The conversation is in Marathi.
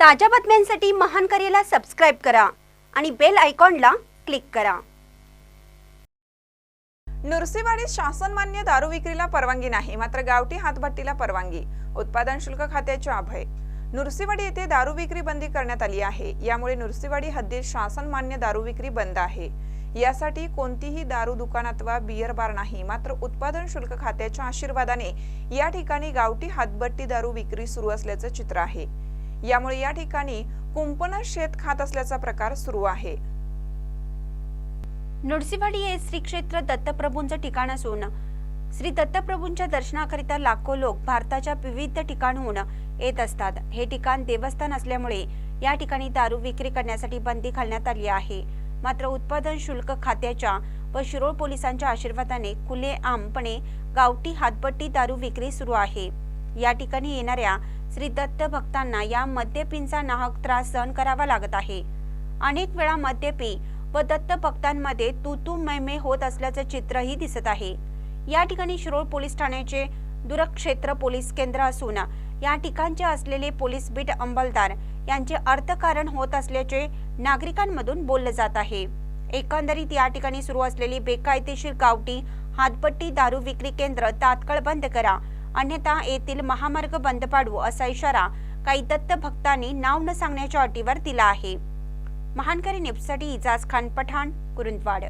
ताज्या बातम्यांसाठी महान करेला सबस्क्राईब करा आणि बेल आयकॉनला क्लिक करा. नृसिंहवाडीत शासनमान्य दारू विक्रीला परवानगी नाही मात्र गावठी हातभट्टीला परवानगी उत्पादन शुल्क खात्याचे अभय. नुरसेवाडी येथे दारू विक्री बंदी करण्यात आली आहे यामुळे नुरसेवाडी हद्दीत शासनमान्य दारू विक्री बंद आहे. यासाठी कोणतीही दारू दुकान अथवा बियर बार नाही मात्र उत्पादन शुल्क खात्याच्या आशीर्वादाने या ठिकाणी गावठी हातभट्टी दारू विक्री सुरू असल्याचं चित्र आहे. यामुळे या ठिकाणी कुंपण शेत खात असल्याचा प्रकार सुरू आहे. नृसिंहवाडी हे श्री क्षेत्र दत्तप्रभूंचं ठिकाण असून श्री दत्तप्रभूंच्या दर्शनाकरिता लाखो लोक भारताच्या विविध ठिकाणहून येत असतात. हे ठिकाण देवस्थान असल्यामुळे या ठिकाणी दारू विक्री करण्यासाठी बंदी घालण्यात आली आहे. मात्र उत्पादन शुल्क खात्याच्या व शिरोळ पोलिसांच्या आशीर्वादाने खुलेआमपणे गावठी हातपट्टी दारू विक्री सुरू आहे. या ठिकाणी येणाऱ्या श्री दत्त भक्तांना या मद्यपींचा नाहक त्रास सहन करावा लागत आहे. अनेक वेळा मद्यपी व दत्त भक्तांमध्ये तुतू मैमे होत असल्याचं चित्रही दिसत आहे. या ठिकाणी शिरोळ पोलीस ठाण्याचे दुरक्षेत्र पोलीस केंद्र असून या ठिकाणचे असलेले पोलीस बीट अंमलदार यांचे अर्थकारण होत असल्याचे नागरिकांमधून बोललं जात आहे. एकंदरीत या ठिकाणी सुरू असलेली बेकायदेशीर गावठी हातपट्टी दारू विक्री केंद्र तात्काळ बंद करा. अन्यथा येथील महामार्ग बंद पाडू असा इशारा काही दत्त भक्तांनी नाव न सांगण्याच्या अटीवर दिला आहे. महानकरी नेपसाठी इजाज खान पठाण कुरुंदवाड